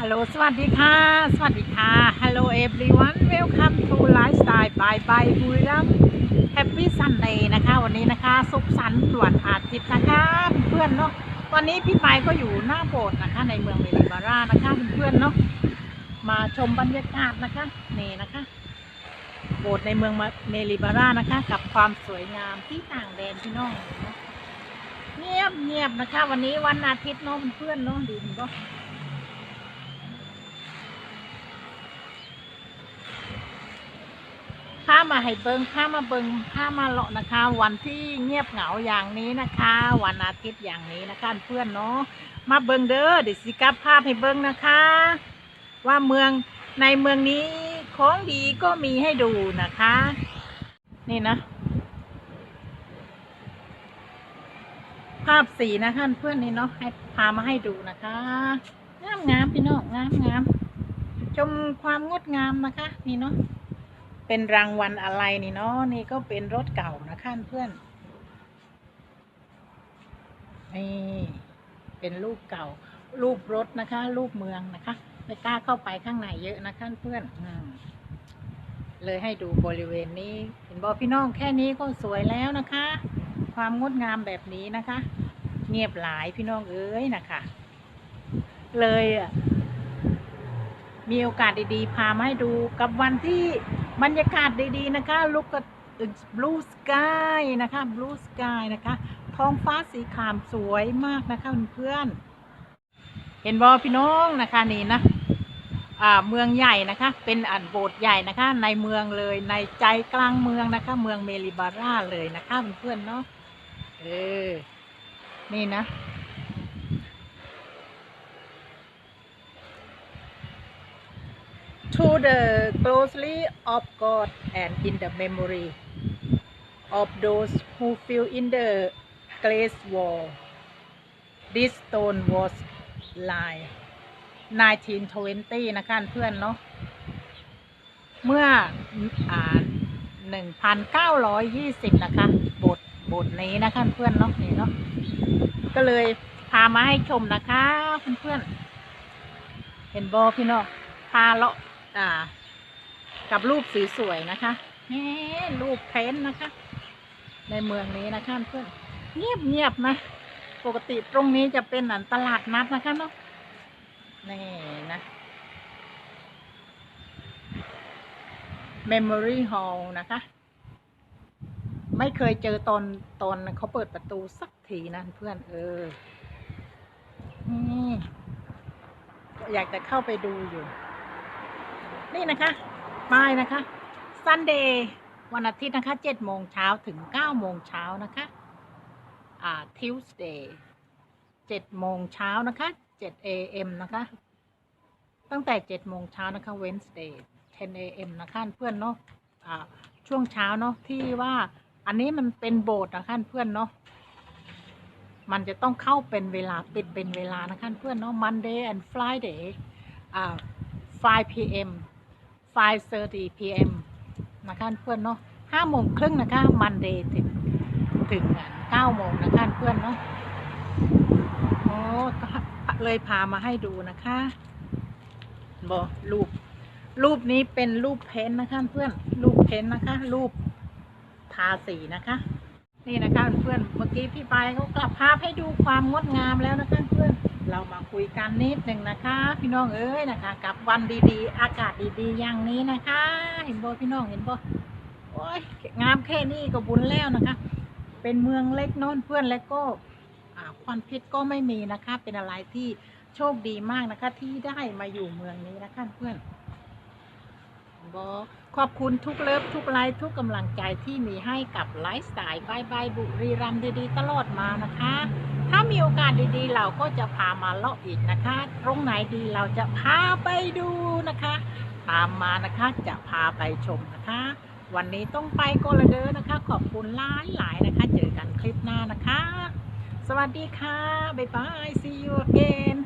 ฮัลโหลสวัสดีค่ะ สวัสดีค่ะ Hello everyone welcome to lifestyle by by บุรีรัมย์ Happy Sunday นะคะ วันนี้นะคะ สุขสันต์ตรวจอาทิตย์นะคะ เพื่อนเนาะตอนนี้พี่ปก็อยู่หน้าโบสถ์นะคะ ในเมืองเมลิบาร่านะคะเพื่อนเนาะมาชมบรรยากาศนะคะนี่นะคะ โบสถ์ในเมืองเมลิบาร่านะคะ กับความสวยงามที่ต่างแดนพี่น้องเนาะเงียบเงียบนะคะ วันนี้วันอาทิตย์เนาะเพื่อนเนาะดีเนาะ พา มาให้เบิงพามาเบิงพามาเลาะนะคะ วันที่เงียบเหงาอย่างนี้นะคะ วันอาทิตย์อย่างนี้นะคะเพื่อนเนาะมาเบิงเด้อเดี๋ยวสิกับภาพให้เบิงนะคะ ว่าเมืองในเมืองนี้ของดีก็มีให้ดูนะคะ นี่นะ ภาพสีนะคะเพื่อนนี่เนาะให้พามาให้ดูนะคะงามงามพี่น้องงามงามชมความงดงามนะคะ นี่เนาะ เป็นรางวัลอะไรนี่เนาะนี่ก็เป็นรถเก่านะคะเพื่อนนี่เป็นรูปเก่า รูปรถนะคะ รูปเมืองนะคะ ไม่กล้าเข้าไปข้างในเยอะนะคะเพื่อนอเลยให้ดูบริเวณนี้เห็นบอกพี่น้องแค่นี้ก็สวยแล้วนะคะ ความงดงามแบบนี้นะคะ เงียบหลายพี่น้องเอ้ยนะคะ เลยอะมีโอกาสดีๆ พามาให้ดูกับวันที่ บรรยากาศดีๆนะคะลุกกับบลูสกายนะคะบลูสกายนะคะ ท้องฟ้าสีขามสวยมากนะคะเพื่อนเห็นบอพี่น้องนะคะนี่นะอ่าเมืองใหญ่นะคะ เป็นอันโบสถ์ใหญ่นะคะ ในเมืองเลยในใจกลางเมืองนะคะ เมืองเมลิบาร่าเลยนะคะเพื่อนๆเนาะเออนี่นะ to the closely of God and in the memory of those who fell in the glass wall. This stone was line 1920 นะคะเพื่อนเนาะเมื่ออ่า1,920 นะคะบทบทนี้นะคะเพื่อนเนาะนี่เนาะก็เลยพามาให้ชมนะคะเพื่อนๆเห็นบอพี่เน้องพาเลาะ อ่า กับรูปสวยๆนะคะนี่รูปเพ้นนะคะ ในเมืองนี้นะคะเพื่อนเงียบเงียบนะ ปกติตรงนี้จะเป็นอันตลาดนัดนะคะเนาะนี่นะ Memory Hall นะคะ ไม่เคยเจอตอนตอนเขาเปิดประตูสักทีนะเพื่อนเออนี่อยากจะเข้าไปดูอยู่ นี่นะคะป้ายนะคะ Sunday วันอาทิตย์นะคะเจ็ดโมงเช้าถึงเก้าโมงเช้านะคะอ่า Tuesday เจ็ดโมงเช้านะคะเจ็ด a.m. นะคะ ตั้งแต่เจ็ดโมงเช้านะคะ Wednesday 10 a.m. นะคะเพื่อนเนาะอ่าช่วงเช้าเนาะที่ว่าอันนี้มันเป็นโบสถ์นะคะเพื่อนเนาะมันจะต้องเข้าเป็นเวลาปิดเป็นเวลานะคะเพื่อนเนาะ Monday and Friday อ่า 5 p.m. 5:30 p.m. นะคะเพื่อนเนาะห้าโมงครึ่งนะคะ Monday ถึงถึงเก้าโมงนะคะเพื่อนเนาะโอ้ก็เลยพามาให้ดูนะคะบอรูป รูปนี้เป็นรูปเพ้นนะคะเพื่อนรูปเพ้นนะคะ รูปทาสีนะคะ นี่นะคะเพื่อนเมื่อกี้พี่ไปเขากลับภาพให้ดูความงดงามแล้วนะคะเพื่อน เรามาคุยกันนิดหนึ่งนะคะ พี่น้องเอ้ยนะคะ กับวันดีๆ อากาศดีๆ อย่างนี้นะคะ เห็นบ่พี่น้องเห็นบ่โอ้ยงามแค่นี้ก็บุญแล้วนะคะ เป็นเมืองเล็กน้นเพื่อนและก็ควันพิษก็ไม่มีนะคะ เป็นอะไรที่โชคดีมากนะคะ ที่ได้มาอยู่เมืองนี้นะคะเพื่อนบอขอบคุณทุกเลิฟทุกไลค์ทุกกำลังใจที่มีให้กับไลฟ์สไตล์บายบายบุรีรัมย์ดีๆ ตลอดมานะคะ มีโอกาสดีๆ เราก็จะพามาเลาะอีกนะคะ ตรงไหนดีเราจะพาไปดูนะคะ ตามมานะคะจะพาไปชมนะคะ วันนี้ต้องไปก็ละเด้อนะคะ ขอบคุณหลายหลายๆนะคะ เจอกันคลิปหน้านะคะ สวัสดีค่ะ บ๊ายบาย see you again